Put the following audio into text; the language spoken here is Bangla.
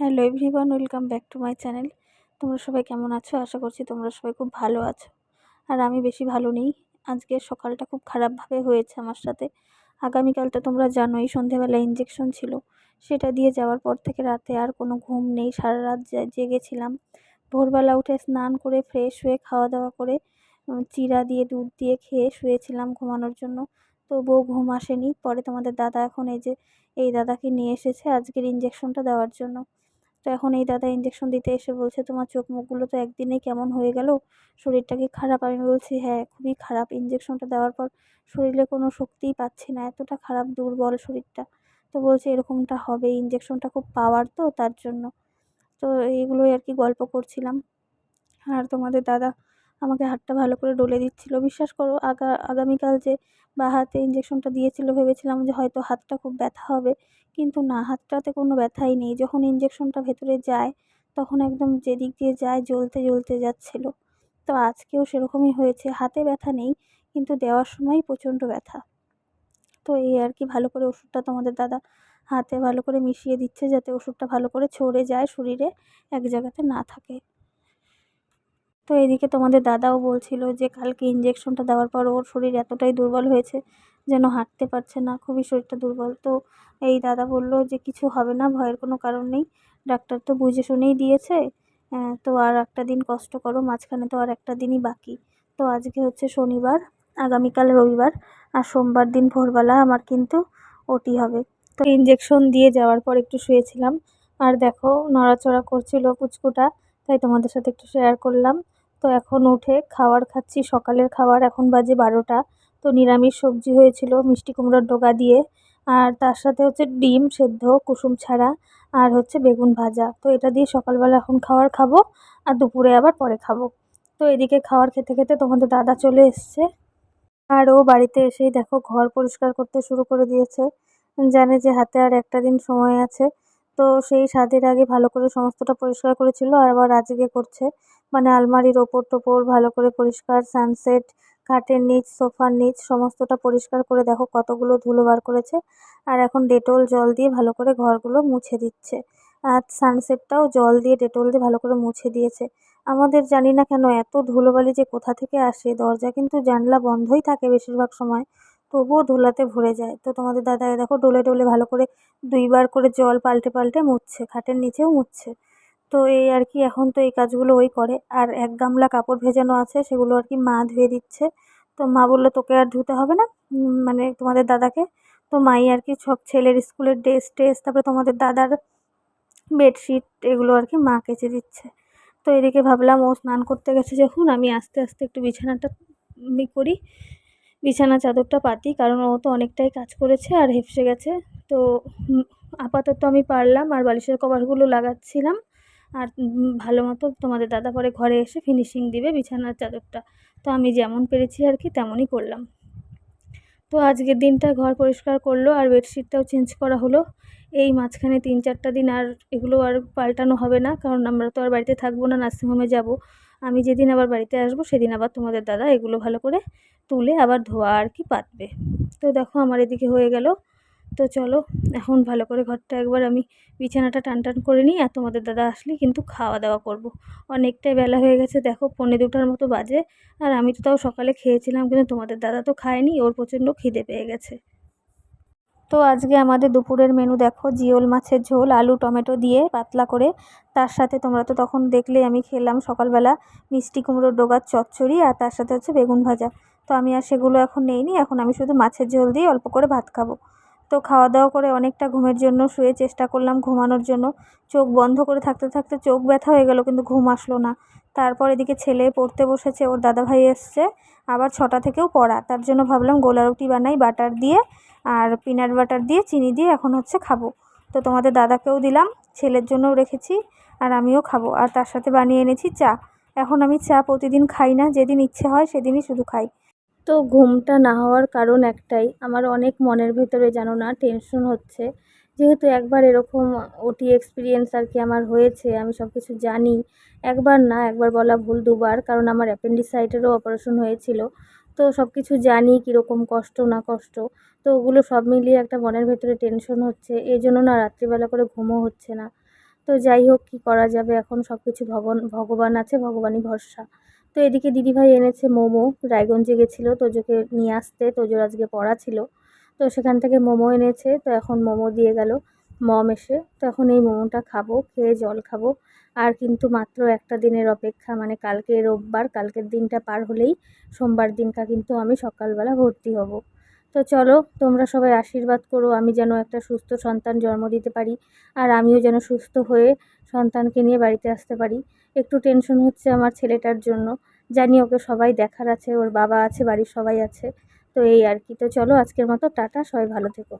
Hello everyone, welcome back to my channel. তোমরা সবাই কেমন আছো? আশা করছি তোমরা সবাই খুব ভালো আছো। আর আমি বেশি ভালো নেই। আজকে সকালটা খুব খারাপভাবে হয়েছে আমার সাথে। আগামীকাল তো তোমরা জানোই, সন্ধেবেলা ইঞ্জেকশন ছিল। সেটা দিয়ে যাওয়ার পর থেকে রাতে আর কোনো ঘুম নেই। সারা রাত জেগেছিলাম। ভোরবেলা উঠে স্নান করে ফ্রেশ হয়ে খাওয়া দাওয়া করে চিরা দিয়ে, দুধ দিয়ে খেয়ে শুয়েছিলাম ঘুমানোর জন্য। তবুও ঘুম আসেনি। পরে তোমাদের দাদা এখন এই যে, এই দাদাকে নিয়ে এসেছে আজকের ইঞ্জেকশনটা দেওয়ার জন্য। তো এখন এই দাদা ইঞ্জেকশন দিতে এসে বলছে, তোমার চোখ মুখগুলো তো একদিনেই কেমন হয়ে গেল? শরীরটা কি খারাপ? আমি বলছি হ্যাঁ খুবই খারাপ। ইঞ্জেকশনটা দেওয়ার পর শরীরে কোনো শক্তিই পাচ্ছি না। এতটা খারাপ দুর্বল শরীরটা। তো বলছে, এরকমটা হবে। ইঞ্জেকশনটা খুব পাওয়ার তো, তার জন্য। তো এইগুলোই আর কি গল্প করছিলাম। আর তোমাদের দাদা আমাকে হাতটা ভালো করে ডলে দিচ্ছিল। বিশ্বাস করো, আগা, আগামীকাল যে বা হাতে ইঞ্জেকশনটা দিয়েছিলো, ভেবেছিলাম যে হয়তো হাতটা খুব ব্যথা হবে। কিন্তু না, হাতটাতে কোনো ব্যথাই নেই। যখন ইঞ্জেকশনটা ভেতরে যায়, তখন একদম যেদিক দিয়ে যায়, জ্বলতে জ্বলতে যাচ্ছিল। তো আজকেও সেরকমই হয়েছে। হাতে ব্যথা নেই, কিন্তু দেওয়ার সময় প্রচণ্ড ব্যথা। তো এই আর কি, ভালো করে ওষুধটা তোমাদের দাদা হাতে ভালো করে মিশিয়ে দিচ্ছে, যাতে ওষুধটা ভালো করে ছড়ে যায় শরীরে, এক জায়গাতে না থাকে। তো এদিকে তোমাদের দাদাও বলছিল যে কালকে ইঞ্জেকশনটা দেওয়ার পর ওর শরীর এতটাই দুর্বল হয়েছে যেন হাঁটতে পারছে না, খুবই শরীরটা দুর্বল। তো এই দাদা বলল যে কিছু হবে না, ভয়ের কোনো কারণ নেই, ডাক্তার তো বুঝে শুনেই দিয়েছে। তো আর একটা দিন কষ্ট করো, মাঝখানে তো আর একটা দিনই বাকি। তো আজকে হচ্ছে শনিবার, আগামীকাল রবিবার, আর সোমবার দিন ভোরবেলা আমার কিন্তু ওটি হবে। তো ইঞ্জেকশন দিয়ে যাওয়ার পর একটু শুয়েছিলাম, আর দেখো নড়াচড়া করছিল পুচকুটা তাই তোমাদের সাথে একটু শেয়ার করলাম। তো এখন উঠে খাবার খাচ্ছি। সকালের খাবার এখন বাজে বারোটা। তো নিরামিষ সবজি হয়েছিল, মিষ্টি কুমড়োর ডোগা দিয়ে। আর তার সাথে হচ্ছে ডিম সেদ্ধ, কুসুম ছাড়া। আর হচ্ছে বেগুন ভাজা। তো এটা দিয়ে সকালবেলা এখন খাবার খাব আর দুপুরে আবার পরে খাব। তো এদিকে খাবার খেতে খেতে তোমাদের দাদা চলে এসছে। আর ও বাড়িতে এসেই দেখো ঘর পরিষ্কার করতে শুরু করে দিয়েছে। জানে যে হাতে আর একটা দিন সময় আছে। তো সেই স্বাদের আগে ভালো করে সমস্তটা পরিষ্কার করেছিল আর আবার আজকে করছে। মানে আলমারির ওপর টোপর ভালো করে পরিষ্কার সানসেট খাটের নিচ, সোফার নিচ, সমস্তটা পরিষ্কার করে দেখো কতগুলো ধুলো বার করেছে। আর এখন ডেটল জল দিয়ে ভালো করে ঘরগুলো মুছে দিচ্ছে। আর সানসেটটাও জল দিয়ে ডেটল দিয়ে ভালো করে মুছে দিয়েছে। আমাদের জানি না কেন এত ধুলোবালি যে কোথা থেকে আসে, দরজা কিন্তু জানলা বন্ধই থাকে বেশিরভাগ সময়। তবুও ধুলাতে ভরে যায়। তো তোমাদের দাদা দেখো ডলে ডলে ভালো করে দুইবার করে জল পাল্টে পাল্টে মুছছে খাটের নিচেও মুছছে তো এই আর কি, এখন তো এই কাজগুলো ওই করে। আর এক গামলা কাপড় ভেজানো আছে, সেগুলো আর কি মা ধুয়ে দিচ্ছে। তো মা বলল, তোকে আর ধুতে হবে না মানে তোমাদের দাদাকে? তো মাই আর কি সব ছেলের স্কুলের ড্রেস ট্রেস, তারপরে তোমাদের দাদার বেডশিট, এগুলো আর কি মা কেচে দিচ্ছে। তো এদিকে ভাবলাম, ও স্নান করতে গেছে যখন, আমি আস্তে আস্তে একটু বিছানাটা করি। বিছানা চাদরটা পাতি, কারণ ও তো অনেকটাই কাজ করেছে আর হেফসে গেছে। তো আপাতত আমি পারলাম, আর বালিশের কভারগুলো লাগাচ্ছিলাম। আর ভালো মতো তোমাদের দাদা পরে ঘরে এসে ফিনিশিং দিবে বিছানার চাদরটা। তো আমি যেমন পেরেছি আর কি তেমনই করলাম। তো আজকের দিনটা ঘর পরিষ্কার করল আর বেডশিটটাও চেঞ্জ করা হলো। এই মাঝখানে তিন চারটা দিন আর এগুলো আর পাল্টানো হবে না, কারণ আমরা তো আর বাড়িতে থাকব না নার্সিংহোমে যাব। আমি যেদিন আবার বাড়িতে আসব সেদিন আবার তোমাদের দাদা এগুলো ভালো করে তুলে আবার ধোয়া আর কি পাতবে। তো দেখো আমার এদিকে হয়ে গেল। তো চলো, এখন ভালো করে ঘরটা একবার আমি বিছানাটা টান টান করে নিই আর তোমাদের দাদা আসলে কিন্তু খাওয়া দাওয়া করব। অনেকটাই বেলা হয়ে গেছে, দেখো পনেরো দুটার মতো বাজে আর আমি তো তাও সকালে খেয়েছিলাম কিন্তু তোমাদের দাদা তো খায়নি, ওর প্রচণ্ড খিদে পেয়ে গেছে। তো আজকে আমাদের দুপুরের মেনু দেখো, জিওল মাছের ঝোল, আলু, টমেটো দিয়ে পাতলা করে। তার সাথে তোমরা তো তখন দেখলে আমি খেলাম সকালবেলা মিষ্টি কুমড়োর ডোগার চচ্চড়ি আর তার সাথে হচ্ছে বেগুন ভাজা। তো আমি আর সেগুলো এখন নেইনি, এখন আমি শুধু মাছের ঝোল দিয়ে অল্প করে ভাত খাব। তো খাওয়া দাওয়া করে অনেকটা ঘুমের জন্য শুয়ে চেষ্টা করলাম ঘুমানোর জন্য। চোখ বন্ধ করে থাকতে থাকতে চোখ ব্যথা হয়ে গেল, কিন্তু ঘুম আসলো না। তারপর এদিকে ছেলে পড়তে বসেছে, ওর দাদাভাই এসছে, আবার ছটা থেকেও পড়া। তার জন্য ভাবলাম গোলা রুটি বানাই, বাটার দিয়ে আর পিনাট বাটার দিয়ে চিনি দিয়ে এখন হচ্ছে খাব। তো তোমাদের দাদাকেও দিলাম, ছেলের জন্যও রেখেছি আর আমিও খাব। আর তার সাথে বানিয়ে এনেছি চা। এখন আমি চা প্রতিদিন খাই না, যেদিন ইচ্ছে হয় সেদিনই শুধু খাই। তো ঘুমটা না হওয়ার কারণ একটাই। আমার অনেক মনের ভেতরে যেন না টেনশন হচ্ছে। যেহেতু একবার এরকম ওটি এক্সপিরিয়েন্স আর কি আমার হয়েছে, আমি সব কিছু জানি। একবার না, একবার বলা ভুল দুবার, কারণ আমার অ্যাপেন্ডিসাইটেরও অপারেশন হয়েছিল। তো সব কিছু জানি কীরকম কষ্ট না কষ্ট। তো ওগুলো সব মিলিয়ে একটা মনের ভেতরে টেনশন হচ্ছে। এই জন্য না রাত্রিবেলা করে ঘুমও হচ্ছে না। তো যাই হোক, কী করা যাবে? এখন সব কিছু ভগবান ভগবান আছে, ভগবানই ভরসা। তো এদিকে দিদিভাই এনেছে মোমো, রায়গঞ্জে গেছিল তোজোকে নিয়ে আসতে, তোজোর আজকে পড়া ছিল। তো সেখান থেকে মোমো এনেছে, তো এখন মোমো দিয়ে গেল মম এসে। তো এখন এই মোমোটা খাব, খেয়ে জল খাব। আর কিন্তু মাত্র একটা দিনের অপেক্ষা মানে কালকে রোববার, কালকের দিনটা পার হলেই সোমবার দিনটা কিন্তু আমি সকালবেলা ভর্তি হব। তো চলো, তোমরা সবাই আশীর্বাদ করো, আমি যেন একটা সুস্থ সন্তান জন্ম দিতে পারি আর আমিও যেন সুস্থ হয়ে সন্তানকে নিয়ে বাড়িতে আসতে পারি। একটু টেনশন হচ্ছে আমার ছেলেটার জন্য। জানি ওকে সবাই দেখার আছে, ওর বাবা আছে, বাড়ির সবাই আছে। তো এই আর কি। তো চলো, আজকের মতো টাটা, সবাই ভালো থেকো।